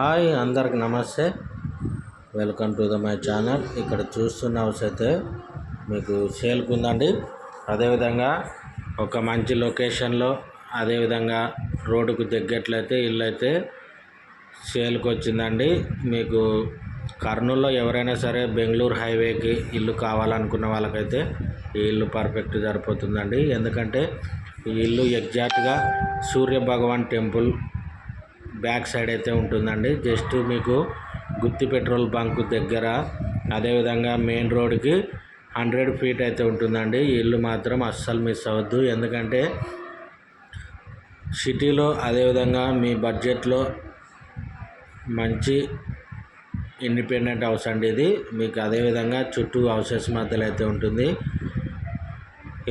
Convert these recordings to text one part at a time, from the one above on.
Hi అందరికి నమస్తే. Welcome to the my channel ఇక్కడ చూస్తున్న హౌస్ అయితే మీకు సేల్కి ఉందండి అదేవిధంగా ఒక మంచి లొకేషన్లో అదేవిధంగా రోడ్డుకు దగ్గట్లయితే ఇల్లు అయితే సేల్కి వచ్చిందండి మీకు కర్నూలులో ఎవరైనా సరే బెంగళూరు హైవేకి ఇల్లు కావాలనుకున్న వాళ్ళకైతే ఈ ఇల్లు పర్ఫెక్ట్ సరిపోతుందండి. ఎందుకంటే ఈ ఇల్లు ఎగ్జాక్ట్గా Surya Bhagwan temple back side అయితే ఉంటుందండి. జస్ట్ మీకు గుత్తి పెట్రోల్ బంక్ దగ్గర అదేవిధంగా మెయిన్ రోడ్కి హండ్రెడ్ ఫీట్ అయితే ఉంటుందండి. ఈ ఇల్లు మాత్రం అస్సలు మిస్ అవ్వద్దు. ఎందుకంటే సిటీలో అదేవిధంగా మీ బడ్జెట్లో మంచి ఇండిపెండెంట్ హౌస్ అండి ఇది. మీకు అదేవిధంగా చుట్టూ హౌసెస్ మధ్యలో అయితే ఉంటుంది.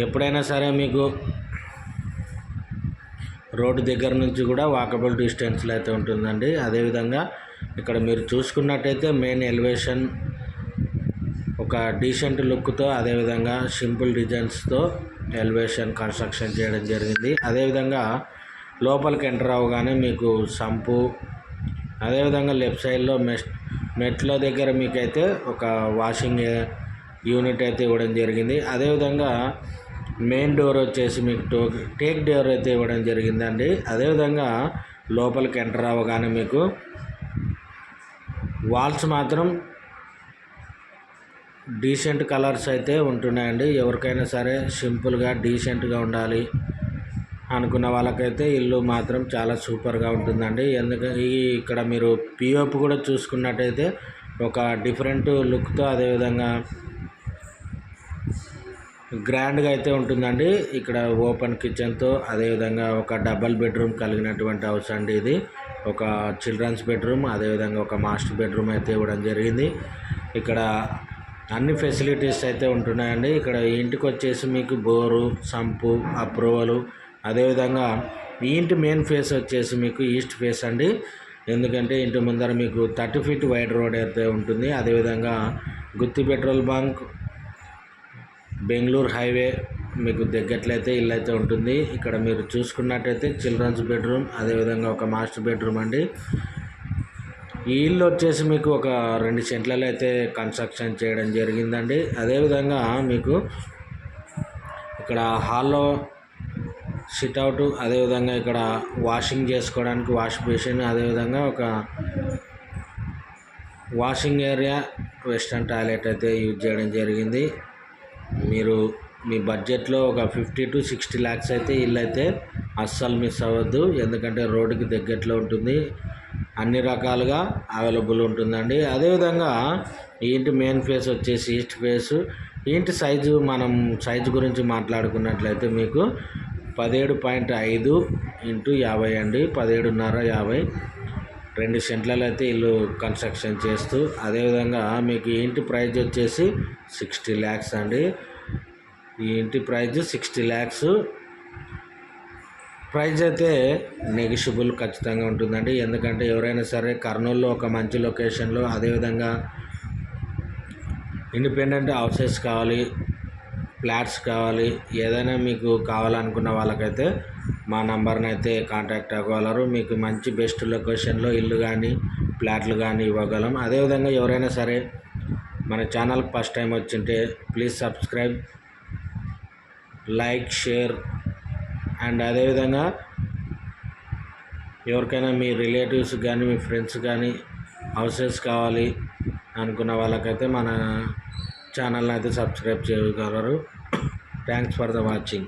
ఎప్పుడైనా సరే మీకు రోడ్డు దగ్గర నుంచి కూడా వాకబుల్ డిస్టెన్స్లో అయితే ఉంటుందండి. అదేవిధంగా ఇక్కడ మీరు చూసుకున్నట్టయితే మెయిన్ ఎలివేషన్ ఒక డీసెంట్ లుక్తో అదేవిధంగా సింపుల్ డిజైన్స్తో ఎలివేషన్ కన్స్ట్రక్షన్ చేయడం జరిగింది. అదేవిధంగా లోపలికి ఎంటర్ అవ్వగానే మీకు సంపు అదేవిధంగా లెఫ్ట్ సైడ్లో మెస్ మెట్ల దగ్గర మీకైతే ఒక వాషింగ్ యూనిట్ అయితే ఇవ్వడం జరిగింది. అదేవిధంగా మెయిన్ డోర్ వచ్చేసి మీకు టో టేక్ డోర్ అయితే ఇవ్వడం జరిగిందండి. అదేవిధంగా లోపలికి ఎంటర్ అవ్వగానే మీకు వాల్స్ మాత్రం డీసెంట్ కలర్స్ అయితే ఉంటున్నాయండి. ఎవరికైనా సరే సింపుల్గా డీసెంట్గా ఉండాలి అనుకున్న వాళ్ళకైతే ఇల్లు మాత్రం చాలా సూపర్గా ఉంటుందండి. ఎందుకంటే ఇక్కడ మీరు పిఓపి కూడా చూసుకున్నట్టయితే ఒక డిఫరెంట్ లుక్తో అదేవిధంగా గ్రాండ్గా అయితే ఉంటుందండి. ఇక్కడ ఓపెన్ కిచెన్తో అదేవిధంగా ఒక డబల్ బెడ్రూమ్ కలిగినటువంటి హౌస్ అండి ఇది. ఒక చిల్డ్రన్స్ బెడ్రూమ్ అదేవిధంగా ఒక మాస్టర్ బెడ్రూమ్ అయితే ఇవ్వడం జరిగింది. ఇక్కడ అన్ని ఫెసిలిటీస్ అయితే ఉంటున్నాయండి. ఇక్కడ ఇంటికి వచ్చేసి మీకు బోరు సంపు అప్రూవలు అదేవిధంగా ఈ ఇంటి మెయిన్ ఫేస్ వచ్చేసి మీకు ఈస్ట్ ఫేస్ అండి. ఎందుకంటే ఇంటి ముందర మీకు థర్టీ ఫీట్ వైడ్ రోడ్ అయితే ఉంటుంది. అదేవిధంగా Gutti petrol bunk Bengaluru highway మీకు దగ్గట్లయితే ఇల్లు అయితే ఉంటుంది. ఇక్కడ మీరు చూసుకున్నట్టయితే చిల్డ్రన్స్ బెడ్రూమ్ అదేవిధంగా ఒక మాస్టర్ బెడ్రూమ్ అండి. ఈ ఇల్లు వచ్చేసి మీకు ఒక రెండు సెంట్లలో అయితే కన్స్ట్రక్షన్ చేయడం జరిగిందండి. అదేవిధంగా మీకు ఇక్కడ హాల్లో సిట్అవుట్ అదేవిధంగా ఇక్కడ వాషింగ్ చేసుకోవడానికి వాష్ బేసిన్ అదేవిధంగా ఒక వాషింగ్ ఏరియా వెస్టర్న్ టాయిలెట్ అయితే యూజ్ చేయడం జరిగింది. మీరు మీ బడ్జెట్లో ఒక ఫిఫ్టీ టు సిక్స్టీ ల్యాక్స్ అయితే ఇల్లు అయితే అస్సలు మిస్ అవ్వద్దు. ఎందుకంటే రోడ్డుకి దగ్గరలో ఉంటుంది. అన్ని రకాలుగా అవైలబుల్ ఉంటుందండి. అదేవిధంగా ఈ ఇంటి మెయిన్ ఫేస్ వచ్చేసి ఈస్ట్ ఫేస్. ఇంటి సైజు మనం సైజు గురించి మాట్లాడుకున్నట్లయితే మీకు పదిహేడు పాయింట్ ఐదు ఇంటూ యాభై అండి. పదిహేడున్నర యాభై. రెండు సెంట్లలో అయితే ఇల్లు కన్స్ట్రక్షన్ చేస్తూ అదేవిధంగా మీకు ఇంటి ప్రైజ్ వచ్చేసి సిక్స్టీ ల్యాక్స్ అండి. ఈ ఇంటి ప్రైజ్ సిక్స్టీ ల్యాక్స్ ప్రైజ్ అయితే నెగిషిబుల్ ఖచ్చితంగా ఉంటుందండి. ఎందుకంటే ఎవరైనా సరే కర్నూలులో ఒక మంచి లొకేషన్లో అదేవిధంగా ఇండిపెండెంట్ హౌసెస్ కావాలి ఫ్లాట్స్ కావాలి ఏదైనా మీకు కావాలనుకున్న వాళ్ళకైతే మా నంబర్ని అయితే కాంటాక్ట్ అవ్వగలరు. మీకు మంచి బెస్ట్ లొకేషన్లో ఇల్లు కానీ ఫ్లాట్లు కానీ ఇవ్వగలం. అదేవిధంగా ఎవరైనా సరే మన ఛానల్కి ఫస్ట్ టైం వచ్చింటే please subscribe like share and అదేవిధంగా ఎవరికైనా మీ రిలేటివ్స్ కానీ మీ ఫ్రెండ్స్ కానీ హౌసెస్ కావాలి అనుకున్న వాళ్ళకైతే మన ఛానల్ని అయితే సబ్స్క్రైబ్ చేయగలరు. Thanks for the watching